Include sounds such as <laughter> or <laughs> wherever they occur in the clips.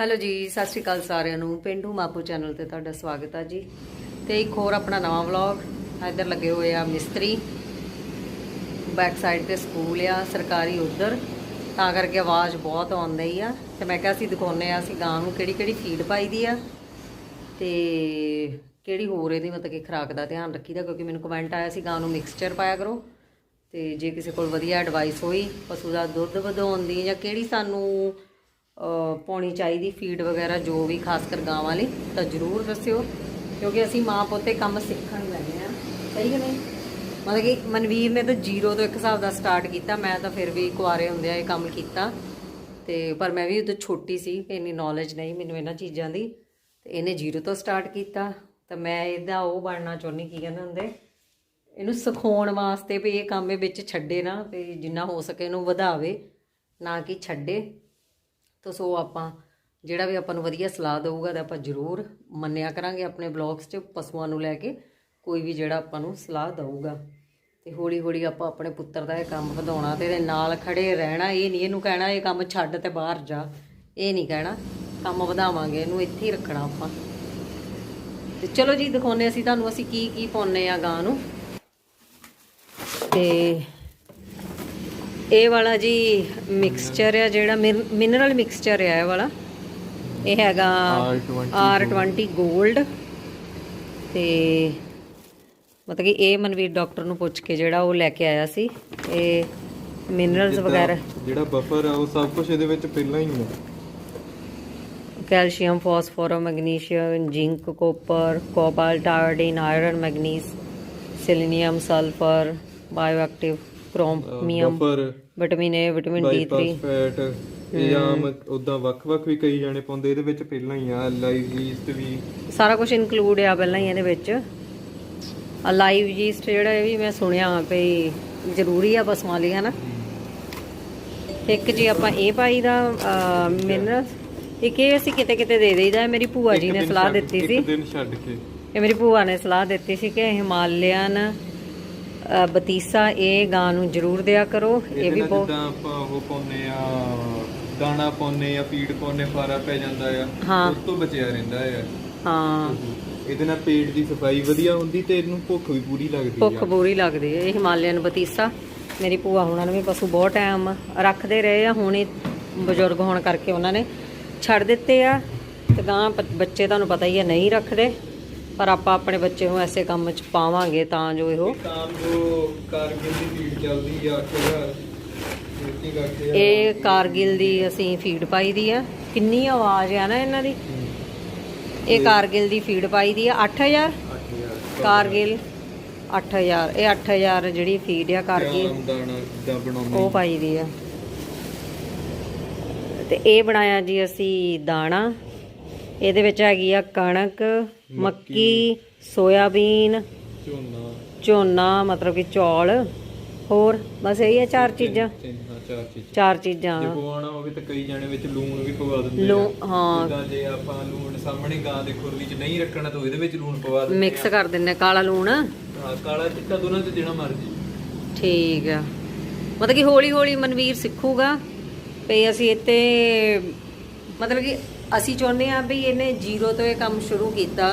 Hello ਜੀ, ਸਤਿ ਸ਼੍ਰੀ ਅਕਾਲ ਸਾਰਿਆਂ ਨੂੰ। ਪਿੰਡੂ ਮਾਪੂ ਚੈਨਲ ਤੇ ਤੁਹਾਡਾ ਸਵਾਗਤ ਆ ਜੀ। ਤੇ ਇੱਕ ਹੋਰ ਆਪਣਾ ਨਵਾਂ ਵਲੌਗ, ਇੱਧਰ ਲੱਗੇ ਹੋਏ ਆ ਮਿਸਤਰੀ। ਬੈਕ ਸਾਈਡ ਤੇ ਸਕੂਲ ਆ, ਸਰਕਾਰੀ ਉਧਰ। ਤਾਂ ਕਰਕੇ ਆਵਾਜ਼ ਬਹੁਤ ਆਉਂਦੀ ਆ। ਤੇ ਮੈਂ ਕਿਹਾ ਅਸੀਂ ਦਿਖਾਉਨੇ ਆ, ਅਸੀਂ ਗਾਂ ਨੂੰ ਕਿਹੜੀ ਕਿਹੜੀ ਫੀਡ ਪਾਈ ਦੀ ਆ। ਤੇ ਕਿਹੜੀ ਹੋਰ ਇਹਦੀ ਮਤਲਬ ਕਿ ਖੁਰਾਕ ਦਾ ਧਿਆਨ ਰੱਖੀਦਾ ਕਿਉਂਕਿ ਮੈਨੂੰ ਕਮੈਂਟ ਆਇਆ ਸੀ ਗਾਂ ਨੂੰ ਮਿਕਸਚਰ ਪਾਇਆ ਕਰੋ। ਤੇ ਜੇ ਕਿਸੇ ਕੋਲ ਵਧੀਆ ਐਡਵਾਈਸ ਹੋਈ, ਪਸ਼ੂ ਦਾ ਦੁੱਧ ਵਧਾਉਣ ਦੀ ਜਾਂ ਕਿਹੜੀ ਸਾਨੂੰ ਪਾਉਣੀ ਚਾਹੀਦੀ ਫੀਡ ਵਗੈਰਾ ਜੋ ਵੀ, ਖਾਸ ਕਰ ਗਾਵਾਂ ਲਈ, ਤਾਂ ਜਰੂਰ ਦੱਸਿਓ। ਕਿਉਂਕਿ ਅਸੀਂ ਮਾਂ ਪੋਤੇ ਕੰਮ ਸਿੱਖਣ ਲੱਗੇ ਆ ਸਹੀ ਕਿ ਨਹੀਂ? ਮਤਲਬ ਕਿ ਮਨਵੀਰ ਨੇ ਤਾਂ ਜ਼ੀਰੋ ਤੋਂ ਇੱਕ ਹਿਸਾਬ ਦਾ ਸਟਾਰਟ ਕੀਤਾ। ਮੈਂ ਤਾਂ ਫਿਰ ਵੀ ਕੁਆਰੇ ਹੁੰਦਿਆਂ ਇਹ ਕੰਮ ਕੀਤਾ। ਤੇ, ਪਰ ਮੈਂ ਵੀ ਉਦੋਂ ਛੋਟੀ ਸੀ, ਇੰਨੀ ਨੌਲੇਜ ਨਹੀਂ ਮੈਨੂੰ ਇਹਨਾਂ ਚੀਜ਼ਾਂ ਦੀ। ਤੇ ਇਹਨੇ ਜ਼ੀਰੋ ਤੋਂ ਸਟਾਰਟ ਕੀਤਾ। ਤਾਂ ਮੈਂ ਇਹਦਾ ਉਹ ਬਣਨਾ ਚਾਹੁੰਦੀ, ਕੀ ਕਹਿੰਦੇ ਹੁੰਦੇ? ਇਹਨੂੰ ਸਿਖਾਉਣ ਵਾਸਤੇ ਵੀ ਇਹ ਕੰਮ ਇਹ ਵਿੱਚ ਛੱਡੇ ਨਾ ਤੇ ਜਿੰਨਾ ਹੋ ਸਕੇ ਇਹਨੂੰ ਵਧਾਵੇ, ਨਾ ਕਿ ਛੱਡੇ। ਤਾਂ ਸੋ ਆਪਾਂ, ਜਿਹੜਾ ਵੀ ਆਪਾਂ ਨੂੰ ਵਧੀਆ ਸਲਾਹ ਦਊਗਾ ਤਾਂ ਆਪਾਂ ਜ਼ਰੂਰ ਮੰਨਿਆ ਕਰਾਂਗੇ ਆਪਣੇ ਬਲੌਗਸ 'ਚ, ਪਸ਼ੂਆਂ ਨੂੰ ਲੈ ਕੇ, ਕੋਈ ਵੀ ਜਿਹੜਾ ਆਪਾਂ ਨੂੰ ਸਲਾਹ ਦਊਗਾ। ਤੇ ਹੌਲੀ ਹੌਲੀ ਆਪਾਂ ਆਪਣੇ ਪੁੱਤਰ ਦਾ ਇਹ ਕੰਮ ਵਧਾਉਣਾ ਤੇ ਇਹਦੇ ਨਾਲ ਖੜੇ ਰਹਿਣਾ ਇਹ ਨਹੀਂ, ਇਹਨੂੰ ਕਹਿਣਾ ਇਹ ਕੰਮ ਛੱਡ ਤੇ ਬਾਹਰ ਜਾ, ਇਹ ਨਹੀਂ ਕਹਿਣਾ। ਕੰਮ ਵਧਾਵਾਂਗੇ, ਇਹਨੂੰ ਇੱਥੇ ਹੀ ਰੱਖਣਾ ਆਪਾਂ। ਤੇ ਚਲੋ ਜੀ ਦਿਖਾਉਨੇ ਅਸੀਂ ਤੁਹਾਨੂੰ, ਅਸੀਂ ਕੀ ਕੀ ਪਾਉਨੇ ਆ ਗਾਂ ਨੂੰ। ਤੇ ਇਹ ਵਾਲਾ ਜੀ ਮਿਕਸਚਰ ਆ ਜਿਹੜਾ ਮਿਨਰਲ ਮਿਕਸਚਰ ਆ ਇਹ ਵਾਲਾ। ਇਹ ਹੈਗਾ R20 골ਡ ਤੇ ਮਤਲਬ ਕਿ ਇਹ ਮਨਵੀਰ ਡਾਕਟਰ ਨੂੰ ਪੁੱਛ ਕੇ ਜਿਹੜਾ ਉਹ ਲੈ ਕੇ ਆਇਆ ਸੀ। ਇਹ ਮਿਨਰਲਸ ਵਗੈਰਾ। ਜਿਹੜਾ ਬਫਰ ਆ ਉਹ ਸਭ ਕੁਝ ਇਹਦੇ ਵਿੱਚ ਪਹਿਲਾਂ ਹੀ ਹੈ calcium phosphorus magnesium zinc copper cobalt iodine iron manganese selenium sulphur bioactive. Chromium buffer vitamin A vitamin D3 biphosphate ਇਹ ਆਮ ਉਦਾਂ ਵੱਖ-ਵੱਖ ਵੀ ਕਈ ਜਾਣੇ ਪਾਉਂਦੇ ਇਹਦੇ ਵਿੱਚ ਪਹਿਲਾਂ ਹੀ ਆ ਲਾਈਵ ਯੀਸਟ ਵੀ। ਸਾਰਾ ਕੁਝ ਇਨਕਲੂਡ ਆ ਪਹਿਲਾਂ ਹੀ ਇਹਦੇ ਵਿੱਚ। ਆ ਲਾਈਵ ਯੀਸਟ ਜਿਹੜਾ ਇਹ ਵੀ ਮੈਂ ਸੁਣਿਆ ਵੀ ਜ਼ਰੂਰੀ ਆ ਪਸ਼ੂਆਂ ਲਈ ਹਨਾ? ਇੱਕ ਜੀ ਆਪਾਂ ਇਹ ਪਾਈ ਦਾ ਮਿਨਰਲ ਇੱਕ ਇਹ ਅਸੀਂ ਕਿਤੇ ਕਿਤੇ ਦੇ ਦੇਈਦਾ ਮੇਰੀ ਭੂਆ ਜੀ ਨੇ ਸਲਾਹ ਦਿੱਤੀ ਸੀ। ਇੱਕ ਦਿਨ ਛੱਡ ਕੇ। ਇਹ ਮੇਰੀ ਭੂਆ ਨੇ ਸਲਾਹ ਦਿੱਤੀ ਸੀ ਕਿ ਹਿਮਾਲਯਨ ਅ, ਬਤੀਸਾ ਇਹ ਗਾਂ ਨੂੰ ਜ਼ਰੂਰ ਦਿਆ ਕਰੋ। ਇਹ ਵੀ ਬਹੁਤ ਜਿੱਦਾਂ ਆਪਾਂ ਉਹ ਪਾਉਂਦੇ ਆ ਦਾਣਾ ਆ ਫੀਡ ਪਾਉਂਦੇ ਫਾਰਾ ਪੈ ਜਾਂਦਾ ਆ। ਉਸ ਤੋਂ ਬਚਿਆ ਰਹਿੰਦਾ ਆ। ਹਾਂ। ਇਹਦੇ ਨਾਲ ਪੇਟ ਦੀ ਸਫ਼ਾਈ ਵਧੀਆ ਹੁੰਦੀ ਤੇ ਇਹਨੂੰ ਭੁੱਖ ਵੀ ਪੂਰੀ ਲੱਗਦੀ ਭੁੱਖ ਆ ਪੂਰੀ ਲੱਗਦੀ ਹੈ ਇਹ ਹਿਮਾਲਯਨ ਬਤੀਸਾ। ਮੇਰੀ ਭੂਆ ਹੁਣਾਂ ਨੇ ਵੀ ਪਸ਼ੂ ਬਹੁਤ ਟਾਈਮ ਰੱਖਦੇ ਰਹੇ ਆ। ਹੁਣ ਇਹ ਬਜ਼ੁਰਗ ਹੋਣ ਕਰਕੇ ਉਹਨਾਂ ਨੇ ਛੱਡ ਦਿੱਤੇ ਆ। ਤੇ ਗਾਂ ਬੱਚੇ ਤੁਹਾਨੂੰ ਪਤਾ ਹੀ ਹੈ ਨਹੀਂ ਰੱਖਦੇ। ਪਰ ਆਪਾਂ ਆਪਣੇ ਬੱਚੇ ਨੂੰ ਐਸੇ ਕੰਮ 'ਚ ਪਾਵਾਂਗੇ ਤਾਂ ਜੋ ਇਹੋ ਕੰਮ ਜੋ ਕਾਰਗਿਲ ਦੀ ਫੀਡ ਚੱਲਦੀ ਆ 8000 ਮਿੱਟੀ ਕਰਕੇ ਇਹ ਕਾਰਗਿਲ ਦੀ ਅਸੀਂ ਫੀਡ ਪਾਈ ਦੀ ਆ। ਕਿੰਨੀ ਆਵਾਜ਼ ਆ ਨਾ ਇਹਨਾਂ ਦੀ? ਇਹ ਕਾਰਗਿਲ ਦੀ ਫੀਡ ਪਾਈ ਦੀ ਆ 8000 8000 ਕਾਰਗਿਲ 8000 ਇਹ 8000 ਜਿਹੜੀ ਫੀਡ ਆ ਕਾਰਗਿਲ ਉਹ ਪਾਈ ਦੀ ਆ। ਤੇ ਇਹ ਬਣਾਇਆ ਜੀ ਅਸੀਂ ਦਾਣਾ। ਇਹਦੇ ਵਿੱਚ ਹੈਗੀ ਆ ਕਣਕ ਮੱਕੀ ਸੋਇਆਬੀਨ ਝੋਨਾ। ਝੋਨਾ ਮਤਲਬ ਕਿ ਚੌਲ। ਹੋਰ ਬਸ ਇਹੀ ਆ ਚਾਰ ਚੀਜ਼ਾਂ। ਚਾਰ ਚੀਜ਼ਾਂ। ਚਾਰ ਚੀਜ਼ਾਂ। ਜੇ ਪਵਾਉਣਾ ਹੋਵੇ ਤਾਂ ਕਈ ਜਾਣੇ ਵਿੱਚ ਲੂਣ ਵੀ ਪਵਾ ਦਿੰਦੇ ਲੂਣ, ਆ। ਹਾਂ। ਜਿੱਦਾਂ ਜੇ ਆਪਾਂ ਲੂਣ ਸਾਹਮਣੇ ਗਾਂ ਦੇ ਖੁਰਲੀ 'ਚ ਨਹੀਂ ਰੱਖਣਾ ਤਾਂ ਇਹਦੇ ਵਿੱਚ ਲੂਣ ਪਵਾ ਦਿੰਦੇ ਮਿਕਸ ਕਰ ਦਿੰਨੇ ਕਾਲਾ ਲੂਣ। ਹਾਂ ਕਾਲਾ ਚਿੱਟਾ ਦੋਨਾਂ 'ਚ ਦੇਣਾ ਮਰਜ਼ੀ। ਠੀਕ ਆ। ਮਤਲਬ ਕਿ ਹੌਲੀ ਹੌਲੀ ਮਨਵੀਰ ਸਿੱਖੂਗਾ ਵੀ ਅਸੀਂ ਇੱਥੇ ਮਤਲਬ ਕਿ ਅਸੀਂ ਚਾਹੁੰਦੇ ਆ ਵੀ ਇਹਨੇ ਜ਼ੀਰੋ ਤੋਂ ਇਹ ਕੰਮ ਸ਼ੁਰੂ ਕੀਤਾ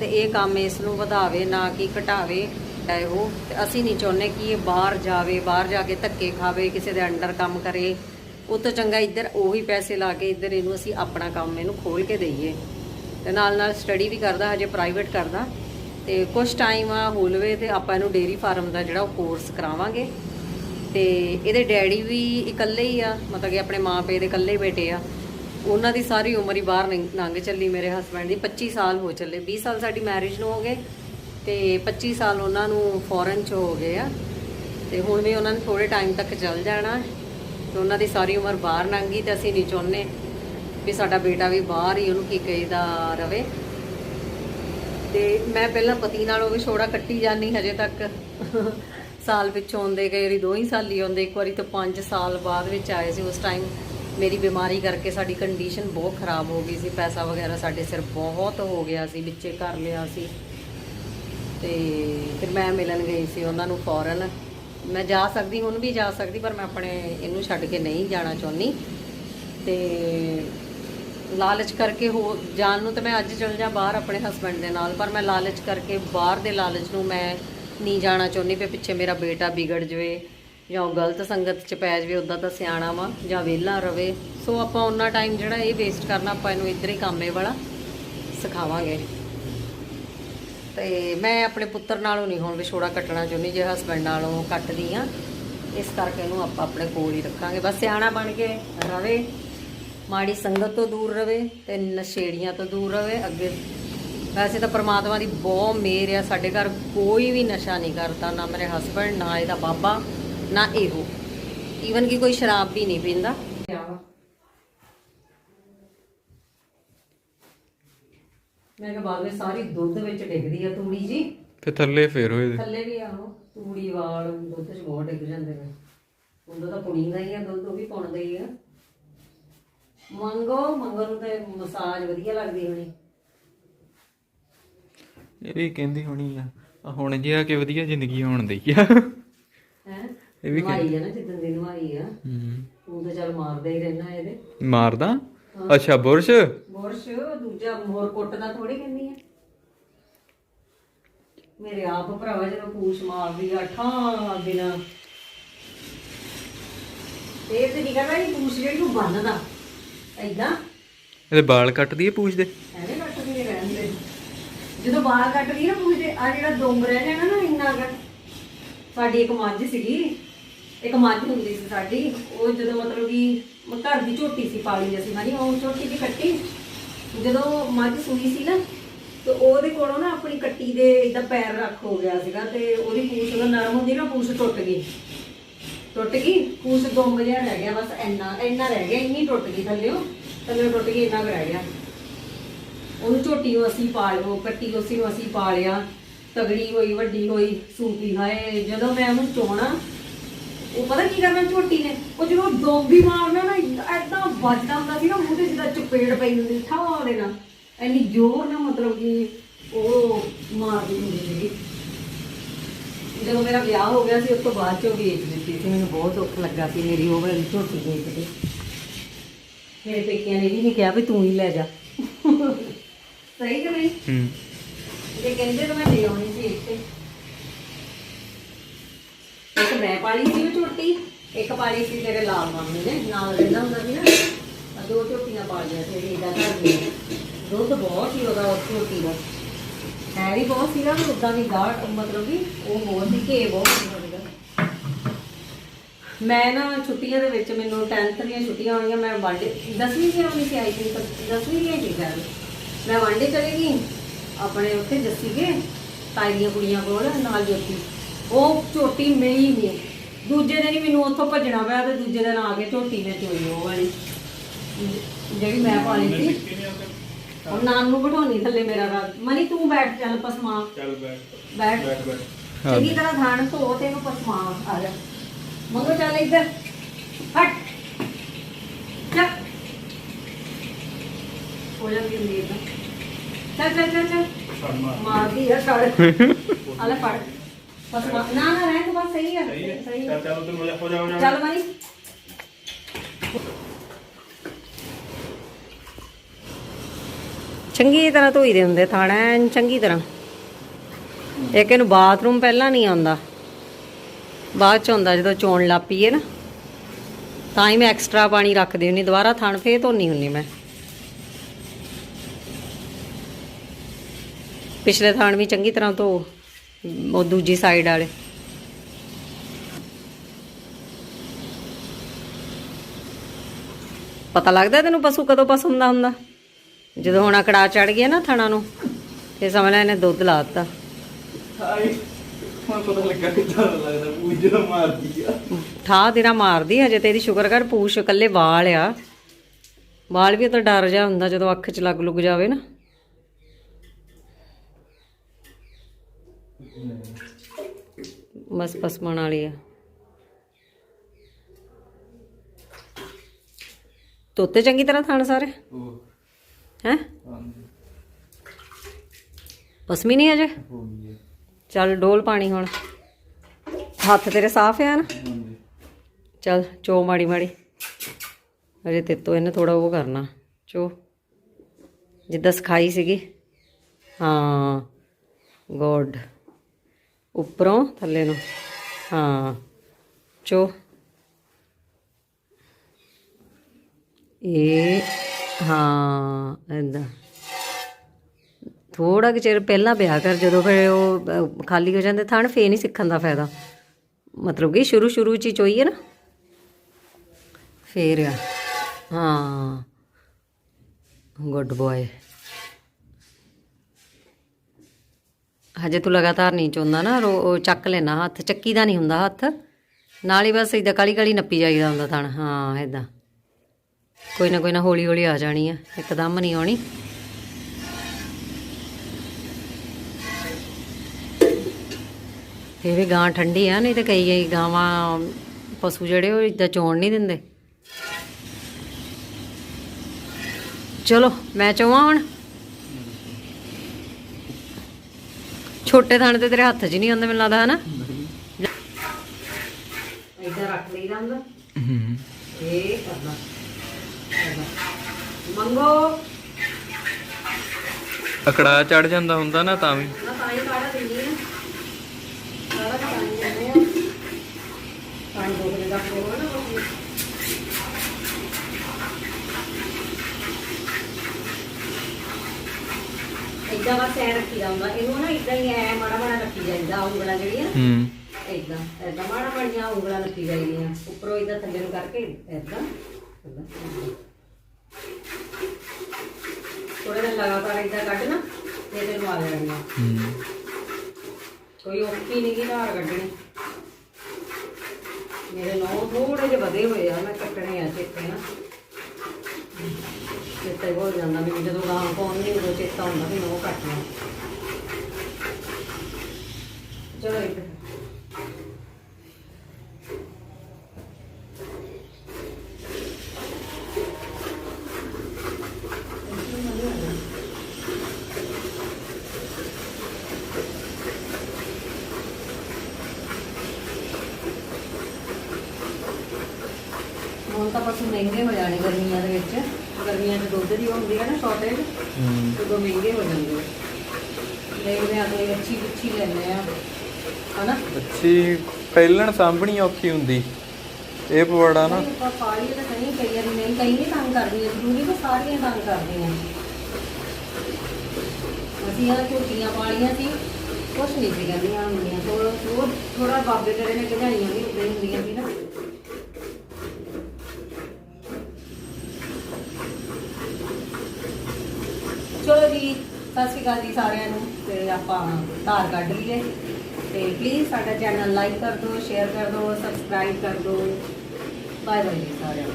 ਤੇ ਇਹ ਕੰਮ ਇਸ ਨੂੰ ਵਧਾਵੇ, ਨਾ ਕਿ ਘਟਾਵੇ ਚਾਹੇ ਉਹ। ਅਸੀਂ ਨਹੀਂ ਚਾਹੁੰਦੇ ਕਿ ਇਹ ਬਾਹਰ ਜਾਵੇ, ਬਾਹਰ ਜਾ ਕੇ ਧੱਕੇ ਖਾਵੇ, ਕਿਸੇ ਦੇ ਅੰਡਰ ਕੰਮ ਕਰੇ। ਉਹ ਤੋਂ ਚੰਗਾ ਇੱਧਰ ਉਹੀ ਪੈਸੇ ਲਾ ਕੇ ਇੱਧਰ ਇਹਨੂੰ ਅਸੀਂ ਆਪਣਾ ਕੰਮ ਇਹਨੂੰ ਖੋਲ ਕੇ ਦਈਏ। ਤੇ ਨਾਲ ਨਾਲ ਸਟੱਡੀ ਵੀ ਕਰਦਾ, ਹਜੇ ਪ੍ਰਾਈਵੇਟ ਕਰਦਾ। ਤੇ ਕੁਝ ਟਾਈਮ ਆ, ਹੋ ਲਵੇ ਤੇ ਆਪਾਂ ਇਹਨੂੰ ਡੇਰੀ ਫਾਰਮ ਦਾ ਜਿਹੜਾ ਉਹ ਕੋਰਸ ਕਰਾਵਾਂਗੇ। ਤੇ ਇਹਦੇ ਡੈਡੀ ਵੀ ਇਕੱਲੇ ਹੀ ਆ, ਮਤਲਬ ਕਿ ਆਪਣੇ ਮਾਪੇ ਦੇ ਇਕੱਲੇ ਬੇਟੇ ਆ। ਉਹਨਾਂ ਦੀ ਸਾਰੀ ਉਮਰ ਹੀ ਬਾਹਰ ਲੰਘ ਲੰਘ ਚੱਲੀ ਮੇਰੇ ਹਸਬੰਡ ਦੀ 25 ਸਾਲ ਹੋ ਚੱਲੇ। 20 ਸਾਲ ਸਾਡੀ ਮੈਰਿਜ ਨੂੰ ਹੋ ਗਏ ਤੇ 25 ਸਾਲ ਉਹਨਾਂ ਨੂੰ ਫੋਰਨ ਚ ਹੋ ਗਏ ਆ। ਤੇ ਹੁਣ ਵੀ ਉਹਨਾਂ ਨੇ ਥੋੜੇ ਟਾਈਮ ਤੱਕ ਚੱਲ ਜਾਣਾ ਤੇ ਉਹਨਾਂ ਦੀ ਸਾਰੀ ਉਮਰ ਬਾਹਰ ਲੰਘੀ ਤੇ ਅਸੀਂ ਨਹੀਂ ਚਾਹੁੰਦੇ ਵੀ ਸਾਡਾ ਬੇਟਾ ਵੀ ਬਾਹਰ ਹੀ ਉਹਨੂੰ ਕੀ ਕਹੀਦਾ ਰਵੇ। ਤੇ ਮੈਂ ਪਹਿਲਾਂ ਪਤੀ ਨਾਲ ਉਹ ਵੀ ਛੋੜਾ ਕੱਟੀ ਜਾਨੀ ਹਜੇ ਤੱਕ। ਸਾਲ ਪਿੱਛੋਂ ਆਉਂਦੇ ਕਈ ਵਾਰੀ ਦੋ ਹੀ ਸਾਲ ਹੀ ਆਉਂਦੇ, ਇੱਕ ਵਾਰੀ ਤਾਂ 5 ਸਾਲ ਬਾਅਦ ਵਿੱਚ ਆਏ ਸੀ ਉਸ ਟਾਈਮ ਮੇਰੀ ਬਿਮਾਰੀ ਕਰਕੇ ਸਾਡੀ ਕੰਡੀਸ਼ਨ ਬਹੁਤ ਖਰਾਬ ਹੋ ਗਈ ਸੀ, ਪੈਸਾ ਵਗੈਰਾ ਸਾਡੇ ਸਿਰ ਬਹੁਤ ਹੋ ਗਿਆ ਸੀ, ਵਿੱਚੇ ਕਰ ਲਿਆ ਸੀ। ਤੇ ਫਿਰ ਮੈਂ ਮਿਲਣ ਗਈ ਸੀ ਉਹਨਾਂ ਨੂੰ ਫੌਰਨ। ਮੈਂ ਜਾ ਸਕਦੀ, ਹੁਣ ਵੀ ਜਾ ਸਕਦੀ, ਪਰ ਮੈਂ ਆਪਣੇ ਇਹਨੂੰ ਛੱਡ ਕੇ ਨਹੀਂ ਜਾਣਾ ਚਾਹੁੰਦੀ। ਤੇ ਲਾਲਚ ਕਰਕੇ ਹੋ, ਜਾਣ ਨੂੰ ਤੇ ਮੈਂ ਅੱਜ ਚਲ ਜਾ ਬਾਹਰ ਆਪਣੇ ਹਸਬੰਡ ਦੇ ਨਾਲ, ਪਰ ਮੈਂ ਲਾਲਚ ਕਰਕੇ ਬਾਹਰ ਦੇ ਲਾਲਚ ਨੂੰ ਮੈਂ ਨਹੀਂ ਜਾਣਾ ਚਾਹੁੰਦੀ, ਵੀ ਪਿੱਛੇ ਮੇਰਾ ਬੇਟਾ ਵਿਗੜ ਜਵੇ। ਜਾਂ ਉਹ ਗਲਤ ਸੰਗਤ ਚ ਪੈ ਜਾਵੇ ਉਦਾਂ ਤਾਂ ਸਿਆਣਾ ਵਾ, ਜਾਂ ਵਿਹਲਾ ਰਵੇ। ਸੋ ਆਪਾਂ ਉਹਨਾਂ ਟਾਈਮ ਜਿਹੜਾ ਇਹ ਵੇਸਟ ਕਰਨਾ, ਆਪਾਂ ਇਹਨੂੰ ਇੱਧਰ ਹੀ ਕੰਮੇ ਵਾਲਾ ਸਿਖਾਵਾਂਗੇ। ਤੇ ਮੈਂ ਆਪਣੇ ਪੁੱਤਰ ਨਾਲੋਂ ਨਹੀਂ, ਹੁਣ ਵਿਛੋੜਾ ਕੱਟਣਾ ਚਾਹੁੰਦੀ, ਜੇ ਹਸਬੰਡ ਨਾਲੋਂ ਕੱਟਦੀ ਆ, ਇਸ ਕਰਕੇ ਇਹਨੂੰ ਆਪਾਂ ਆਪਣੇ ਕੋਲ ਹੀ ਰੱਖਾਂਗੇ। ਬਸ ਸਿਆਣਾ ਬਣ ਕੇ ਰਵੇ, ਮਾੜੀ ਸੰਗਤ ਤੋਂ ਦੂਰ ਰਵੇ ਤੇ ਨਸ਼ੇੜੀਆਂ ਤੋਂ ਦੂਰ ਰਵੇ ਅੱਗੇ। ਵੈਸੇ ਤਾਂ ਪ੍ਰਮਾਤਮਾ ਦੀ ਬਹੁਤ ਮਿਹਰ ਆ, ਸਾਡੇ ਘਰ ਕੋਈ ਵੀ ਨਸ਼ਾ ਨਹੀਂ ਕਰਦਾ, ਨਾ ਮੇਰੇ ਹਸਬੰਡ ਨਾ ਇਹਦਾ ਬਾਬਾ। ਨਾ ਇਹੋ। ਈਵਨ ਕਿ ਕੋਈ ਸ਼ਰਾਬ ਵੀ ਨਹੀਂ ਪੀਂਦਾ। ਮੈਂ ਕਿਹਾ ਬਾਅਦ ਵਿੱਚ ਸਾਰੀ ਦੁੱਧ ਵਿੱਚ ਡਿੱਗਦੀ ਆ ਤੂੜੀ ਜੀ। ਤੇ ਥੱਲੇ ਫੇਰ ਹੋਏ ਥੱਲੇ ਵੀ ਆਹੋ ਤੂੜੀ ਵਾਲ ਦੁੱਧ ਚ ਬਹੁਤ ਡਿੱਗ ਜਾਂਦੇ ਨੇ। ਉਹਦਾ ਤਾਂ ਪੁਣੀ ਦਾ ਹੀ ਆ ਦੁੱਧ ਉਹ ਵੀ ਪਾਉਣ ਦਾ ਹੀ ਆ। ਮੰਗੋ ਮੰਗੋ ਨੂੰ ਤੇ ਮਸਾਜ ਵਧੀਆ ਲੱਗਦੀ ਹੋਣੀ। ਇਹ ਵੀ ਕਹਿੰਦੀ ਹੋਣੀ ਆ ਆ ਹੁਣ ਜਿਹਾ ਕਿ ਵਧੀਆ ਜ਼ਿੰਦਗੀ ਹੋਣ ਦਈ ਆ। ਇਹ ਵੀ ਆ ਨਾ ਜਿੱਦਣ ਦੀ ਨਵਾਈ ਆ। ਹੂੰ। ਤੂੰ ਤਾਂ ਚੱਲ ਮਾਰਦਾ ਹੀ ਰਹਿਣਾ ਇਹਦੇ। ਮਾਰਦਾ? ਅੱਛਾ ਬੁਰਸ਼? ਬੁਰਸ਼ ਦੂਜਾ ਮੋਰ ਕੁੱਟਦਾ ਥੋੜੀ ਕਹਿੰਦੀ ਆ। ਮੇਰੇ ਆਪ ਭਰਾਵਾ ਜਦੋਂ ਪੂਛ ਮਾਰਦੀ ਆ ਠਾਂ ਬਿਨਾ ਇਹ ਤੇ ਨਹੀਂ ਕਰਦਾ ਇਹ ਪੂਛ ਜਿਹੜੀ ਨੂੰ ਬੰਨਦਾ। ਐਦਾਂ ਇਹਦੇ ਵਾਲ ਕੱਟਦੀ ਹੈ ਪੂਛ ਦੇ? ਐਵੇਂ ਕੱਟਦੀ ਨਹੀਂ ਰਹਿੰਦੇ ਜਦੋਂ ਬਾਲ ਕੱਟਦੀ ਨਾ ਪੂਛ ਆ ਜਿਹੜਾ ਦੁੰਬ ਰਹਿ ਜਾਣਾ ਨਾ ਇੰਨਾ ਕੁ ਸਾਡੀ ਇੱਕ ਮੱਝ ਸੀਗੀ। ਇੱਕ ਮੱਝ ਹੁੰਦੀ ਸੀ ਸਾਡੀ, ਉਹ ਜਦੋਂ ਮਤਲਬ ਕਿ ਘਰ ਦੀ ਝੋਟੀ ਸੀ ਪਾਲੀ ਅਸੀਂ ਮਾਨੀ ਉਹ ਝੋਟੀ ਦੀ ਕੱਟੀ। ਜਦੋਂ ਮੱਝ ਸੂਈ ਸੀ ਨਾ, ਤੇ ਉਹਦੇ ਕੋਲੋਂ ਨਾ ਆਪਣੀ ਕੱਟੀ ਦੇ ਇਦਾਂ ਪੈਰ ਰੱਖ ਹੋ ਗਿਆ ਸੀਗਾ ਤੇ ਉਹਦੀ ਪੂਛ ਉਹ ਨਰਮ ਹੁੰਦੀ ਨਾ, ਪੂਛ ਟੁੱਟ ਗਈ। ਟੁੱਟ ਗਈ, ਪੂਛ ਗੁੰਮ ਜਿਹਾ ਰਹਿ ਗਿਆ, ਬਸ ਇੰਨਾ ਇੰਨਾ ਰਹਿ ਗਿਆ, ਇੰਨੀ ਟੁੱਟ ਗਈ ਥੱਲਿਓ ਥੱਲੇ ਟੁੱਟ ਗਈ, ਇੰਨਾ ਕੁ ਰਹਿ ਗਿਆ। ਉਹਨੂੰ ਝੋਟੀ ਨੂੰ ਅਸੀਂ ਪਾਲ, ਉਹ ਕੱਟੀ ਉਸੇ ਨੂੰ ਅਸੀਂ ਪਾਲਿਆ, ਤਗੜੀ ਹੋਈ, ਵੱਡੀ ਹੋਈ ਸੂਪੀ ਹਾਏ, ਜਦੋਂ ਮੈਂ ਉਹਨੂੰ ਚੋਣਾ ਉਹ ਪਤਾ ਕੀ ਕਰਨਾ ਝੋਟੀ ਨੇ? ਉਹ ਜਦੋਂ ਦੋਬੀ ਮਾਰਨਾ ਨਾ ਐਦਾਂ ਵੱਜਦਾ ਹੁੰਦਾ ਸੀ ਨਾ ਮੂੰਹ ਤੇ ਜਿੱਦਾਂ ਚਪੇੜ ਪਈ ਹੁੰਦੀ ਸੀ ਠਾਹ ਦੇ ਨਾਲ। ਇੰਨੀ ਜ਼ੋਰ ਨਾਲ ਮਤਲਬ ਕਿ ਉਹ ਮਾਰਦੀ ਹੁੰਦੀ ਸੀ ਜਦੋਂ ਮੇਰਾ ਵਿਆਹ ਹੋ ਗਿਆ ਸੀ ਉਸ ਤੋਂ ਬਾਅਦ ਚੋਂ ਵੇਚ ਦਿੱਤੀ ਸੀ। ਮੈਨੂੰ ਬਹੁਤ ਦੁੱਖ ਲੱਗਾ ਸੀ ਮੇਰੀ ਉਹ ਵਾਲੀ ਝੋਟੀ ਵੇਚ ਕੇ। ਮੇਰੇ ਪੇਕਿਆਂ ਨੇ ਵੀ ਨਹੀਂ ਕਿਹਾ ਵੀ ਤੂੰ ਹੀ ਲੈ ਜਾ। ਸਹੀ ਕਿ ਨਹੀਂ? ਹੂੰ। ਜੇ ਕਹਿੰਦੇ ਤਾਂ ਮੈਂ ਲੈ ਆਉਣੀ ਸੀ ਇੱਥੇ। ਇੱਕ ਮੈਂ ਪਾਲੀ ਸੀ ਉਹ ਝੋਟੀ, ਇੱਕ ਪਾਲੀ ਸੀ ਤੇਰੇ ਲਾਲ ਮਾਮੇ ਨੇ, ਨਾਲ ਰਹਿੰਦਾ ਹੁੰਦਾ ਸੀ ਨਾ। ਆਹ ਦੋ ਝੋਟੀਆਂ ਪਾਲੀਆਂ ਸੀ, ਇਹਦਾ ਘਰ ਦੀ ਦੁੱਧ ਬਹੁਤ ਸੀ ਉਹਦਾ, ਉਸ ਝੋਟੀ ਦਾ। ਹੈ ਵੀ ਬਹੁਤ ਸੀਗਾ ਉਦਾਂ ਵੀ ਗਾੜ ਮਤਲਬ ਵੀ ਉਹ ਬਹੁਤ ਸੀ, ਘੇ ਬਹੁਤ ਸੀ ਉਹਦੇ ਮੈਂ ਨਾ ਛੁੱਟੀਆਂ ਦੇ ਵਿੱਚ ਮੈਨੂੰ 10th ਦੀਆਂ ਛੁੱਟੀਆਂ ਹੋਣੀਆਂ ਮੈਂ ਵਾਂਡੇ 10ਵੀਂ ਦੀ ਹੋਣੀ ਸੀ ਆਈ ਥਿੰਕ 10ਵੀਂ ਦੀਆਂ ਸੀ ਸ਼ਾਇਦ। ਮੈਂ ਵਾਂਡੇ ਚਲੇ ਗਈ, ਆਪਣੇ ਉੱਥੇ ਜੱਸੀ ਗਏ ਤਾਈ ਦੀਆਂ ਕੁੜੀਆਂ ਕੋਲ, ਨਾਲ ਜੋਤੀ। ਉਹ ਝੋਟੀ ਮੇਰੀ ਨਹੀਂ ਦੂਜੇ ਦਿਨ ਹੀ ਮੈਨੂੰ ਉੱਥੋਂ ਭੱਜਣਾ ਪਿਆ ਤੇ ਦੂਜੇ ਦਿਨ ਆ ਕੇ ਝੋਟੀ ਨੇ ਚੋਈ ਉਹ ਵਾਲੀ। ਜਿਹੜੀ ਮੈਂ ਪਾਲੀ ਸੀ। ਉਹ ਨਾਮ ਨੂੰ ਬਿਠਾਉਣੀ ਥੱਲੇ ਮੇਰਾ ਰਾਤ ਮਨੀ ਤੂੰ ਬੈਠ ਚੱਲ ਪਸਮਾ। ਚੱਲ ਬੈਠ ਬੈਠ। ਬੈਠ ਬੈਠ। ਚੰਗੀ ਤਰ੍ਹਾਂ ਥਾਣ ਧੋ ਤੇ ਇਹਨੂੰ ਪਸਮਾ ਆ ਜਾ। ਮੰਗੋ ਚੱਲ ਇੱਧਰ। ਹਟ ਚੱਲ। ਹੋ ਜਾਂਦੀ ਹੁੰਦੀ ਹੈ ਚੱਲ ਚੱਲ ਚੱਲ ਮਾਰਦੀ ਆ ਛੜ ਆਲੇ ਫੜ। <laughs> ਚੰਗੀ ਤਰ੍ਹਾਂ ਧੋਈ ਦੇ ਹੁੰਦੇ ਥਾਣਾ ਐਨ ਚੰਗੀ ਤਰ੍ਹਾਂ। ਇੱਕ ਇਹਨੂੰ ਬਾਥਰੂਮ ਪਹਿਲਾਂ ਨਹੀਂ ਆਉਂਦਾ। ਬਾਅਦ ਚ ਆਉਂਦਾ ਜਦੋਂ ਚੋਣ ਲੱਗ ਪਈਏ ਨਾ। ਤਾਂ ਹੀ ਮੈਂ ਐਕਸਟਰਾ ਪਾਣੀ ਰੱਖਦੀ ਹੁੰਨੀ ਦੁਬਾਰਾ ਥਣ ਫੇਰ ਧੋਣੀ ਹੁੰਨੀ ਮੈਂ। ਪਿਛਲੇ ਥਾਣ ਵੀ ਚੰਗੀ ਤਰ੍ਹਾਂ ਧੋ। ਉਹ ਦੂਜੀ ਸਾਈਡ ਵਾਲੇ। ਪਤਾ ਲੱਗਦਾ ਤੈਨੂੰ ਪਸ਼ੂ ਕਦੋਂ ਪਸੰਦ ਹੁੰਦਾ ਜਦੋਂ ਹੁਣ ਅਕੜਾ ਚੜ ਗਿਆ ਨਾ ਥਣਾ ਨੂੰ ਇਹ ਸਮਝ ਲੈ ਇਹਨੇ ਦੁੱਧ ਲਾਤਾ ਹਾਏ ਹੁਣ ਪਤਾ ਲੱਗਾ ਕਿੱਦਾਂ ਲੱਗਦਾ ਪੂਜ ਜਦੋਂ ਮਾਰਦੀ ਆ। ਠਾ ਤੇਰਾ ਮਾਰਦੀ ਹਜੇ ਤੇਰੀ ਸ਼ੁਕਰ ਕਰ ਪੂਛ ਕੱਲੇ ਵਾਲ ਆ। ਵਾਲ ਵੀ ਤਾਂ ਡਰ ਜਾ ਹੁੰਦਾ ਜਦੋਂ ਅੱਖ 'ਚ ਲੱਗ ਲੁੱਗ ਜਾਵੇ ਨਾ। ਬਸ ਪਸਮਣ ਵਾਲੀ ਆ। ਤੋਤੇ ਚੰਗੀ ਤਰ੍ਹਾਂ ਥਾਣ ਸਾਰੇ? ਹੈ? ਪਸਮੀ ਨਹੀਂ ਅਜੇ? ਚੱਲ ਡੋਲ ਪਾਣੀ ਹੁਣ। ਹੱਥ ਤੇਰੇ ਸਾਫ਼ ਆ ਨਾ? ਚੱਲ ਚੋ ਮਾੜੀ ਮਾੜੀ। ਅਜੇ ਤੇ ਤੋਂ ਇਹਨੇ ਥੋੜਾ ਉਹ ਕਰਨਾ। ਚੋ। ਜਿੱਦਾਂ ਸਿਖਾਈ ਸੀਗੀ। ਹਾਂ। ਗੁੱਡ। ਉੱਪਰੋਂ, ਥੱਲੇ ਨੂੰ। ਹਾਂ, ਚੋ। ਇਹ, ਹਾਂ, ਏਦਾਂ। ਥੋੜਾ ਕਿ ਚਿਰ ਪਹਿਲਾਂ ਵਿਆਹ ਕਰ, ਜਦੋਂ ਫਿਰ ਉਹ ਖਾਲੀ ਹੋ ਜਾਂਦੇ ਥਣ, ਫੇਰ ਨਹੀਂ ਸਿੱਖਣ ਦਾ ਫਾਇਦਾ। ਮਤਲਬ ਕਿ ਸ਼ੁਰੂ ਸ਼ੁਰੂ ਚ ਹੀ ਚੋਈਏ ਨਾ। ਫੇਰ ਹਾਂ। ਗੁੱਡ ਬॉय ਹਜੇ ਤੂੰ ਲਗਾਤਾਰ ਨਹੀਂ ਚੋਂਦਾ ਨਾ, ਰੋ- ਚੱਕ ਲੈਣਾ ਹੱਥ, ਚੱਕੀ ਦਾ ਨਹੀਂ ਹੁੰਦਾ ਹੱਥ। ਨਾਲ ਹੀ ਬਸ ਇਦਾਂ ਕਾਲੀ ਕਾਲੀ ਨੱਪੀ ਜਾਈਦਾ ਹੁੰਦਾ ਥਣ ਹਾਂ ਇਦਾਂ ਕੋਈ ਨਾ ਕੋਈ ਨਾ ਹੌਲੀ ਹੌਲੀ ਆ ਜਾਣੀ ਆ, ਇੱਕਦਮ ਨਹੀਂ ਆਉਣੀ। ਇਹ ਵੀ ਗਾਂ ਠੰਡੀ ਆ, ਨਹੀਂ ਤੇ ਕਈ ਕਈ ਗਾਵਾਂ ਪਸ਼ੂ ਜਿਹੜੇ ਉਹ ਇਦਾਂ ਚੋਣ ਨਹੀਂ ਦਿੰਦੇ। ਚਲੋ, ਮੈਂ ਚੋਵਾਂ ਹੁਣ। ਛੋਟੇ ਥਾਣੇ ਤੇ ਤੇਰੇ ਹੱਥ 'ਚ ਨਹੀਂ ਆਉਂਦੇ ਮੈਨੂੰ ਲੱਗਦਾ ਹਨਾ? ਇਦਾਂ ਰੱਖ ਲਈਦਾ ਹੁੰਦਾ ਹੂੰ। ਇਹ ਕਰਨਾ। ਮੰਗੋ। ਅਕੜਾ ਚੜ ਜਾਂਦਾ ਹੁੰਦਾ ਨਾ ਤਾਂ ਵੀ। ਨਾ ਪਾਣੀ ਕਾੜਾ ਦਿੰਦੀ ਆ ਸਾਰਾ ਪਾਣੀ ਦਿੰਦੇ ਆ ਪਾਣੀ ਦੋ ਦੇ ਦਾ ਕੋਲ ਨਾ ਉਹ ਇਦਾਂ ਬਸ ਐ ਰੱਖੀ ਦਾ ਹੁੰਦਾ। ਇਹਨੂੰ ਨਾ ਇਦਾਂ ਹੀ ਐ ਮਾੜਾ ਮਾੜਾ ਰੱਖੀ ਜਾਂਦਾ ਉਂਗਲਾਂ ਜਿਹੜੀਆਂ। ਹੂੰ। ਇਦਾਂ ਇਦਾਂ ਮਾੜਾ ਮਾੜੀਆਂ ਉਂਗਲਾਂ ਰੱਖੀ ਜਾਂਦੀਆਂ ਉੱਪਰੋਂ ਇਦਾਂ ਥੱਲੇ ਨੂੰ ਕਰਕੇ ਇਦਾਂ ਥੋੜਾ ਜਿਹਾ ਲਗਾਤਾਰ ਇਦਾਂ ਕੱਢਣਾ ਤੇ ਤੈਨੂੰ ਆ ਜਾਣੀਆਂ ਹੂੰ। ਕੋਈ ਔਖੀ ਨਹੀਂ ਧਾਰ ਕੱਢਣੀ। ਮੇਰੇ ਨੌ ਥੋੜੇ ਜਿਹੇ ਵਧੇ ਹੋਏ ਆ ਮੈਂ ਕੱਟਣੇ ਆ ਚੇਤੇ ਨਾ। ਚੇਤੇ ਭੁੱਲ ਜਾਂਦਾ ਮੈਨੂੰ ਜਦੋਂ ਗਾਂ ਪਾਉਣ ਨਹੀਂ ਉਦੋਂ ਚੇਤਾ ਹੁੰਦਾ ਵੀ ਨੌ ਕੱਟਣਾ ਚਲੋ ਇੱਧਰ ਹੁਣ ਤਾਂ ਪਸ਼ੂ ਮਹਿੰਗੇ ਹੋ ਜਾਣੇ ਗਰਮੀਆਂ ਦੇ ਵਿੱਚ। ਗਰਮੀਆਂ 'ਚ ਦੁੱਧ ਦੀ ਹੁੰਦੀ ਹੈ ਨਾ ਸ਼ਾਰਟੇਜ ਹੂੰ। ਉਦੋਂ ਮਹਿੰਗੇ ਹੋ ਜਾਂਦੇ ਆ। ਦੇਖਦੇ ਆ ਕੋਈ ਅੱਛੀ ਪੁੱਛੀ ਲੈਣੇ ਆ। ਹਨਾ? ਅੱਛੀ ਪਹਿਲਣ ਸਾਂਭਣੀ ਔਖੀ ਹੁੰਦੀ। ਇਹ ਪਵਾੜਾ ਨਾ। ਨਹੀਂ, ਆਪਾਂ ਪਾਲੀ ਤਾਂ ਨਹੀਂ ਕਈ ਵਾਰੀ ਨਹੀਂ ਕਈ ਨਹੀਂ ਤੰਗ ਕਰਦੀਆਂ ਜ਼ਰੂਰੀ ਤਾਂ ਸਾਰੀਆਂ ਤੰਗ ਕਰਦੀਆਂ। ਅਸੀਂ ਆ ਝੋਟੀਆਂ ਪਾਲੀਆਂ ਸੀ ਕੁਛ ਨਹੀਂ ਸੀ ਕਹਿੰਦੀਆਂ ਹੁੰਦੀਆਂ। ਥੋੜਾ ਥੋੜਾ ਬਾਬੇ ਤੇਰੇ ਨੇ ਕਢਾਈਆਂ ਵੀ ਉੱਦਾਂ ਹੀ ਹੁੰਦੀਆਂ ਸੀ ਨਾ। ਚਲੋ ਜੀ, ਸਤਿ ਸ਼੍ਰੀ ਅਕਾਲ ਜੀ ਸਾਰਿਆਂ ਨੂੰ, ਤੇ ਆਪਾਂ ਧਾਰ ਕੱਢ ਲਈਏ। ਤੇ ਪਲੀਜ਼ ਸਾਡਾ ਚੈਨਲ ਲਾਈਕ ਕਰ ਦਿਓ ਸ਼ੇਅਰ ਕਰ ਦਿਓ ਸਬਸਕ੍ਰਾਈਬ ਕਰ ਦਿਓ। ਬਾਏ ਬਾਏ ਜੀ ਸਾਰਿਆਂ ਨੂੰ।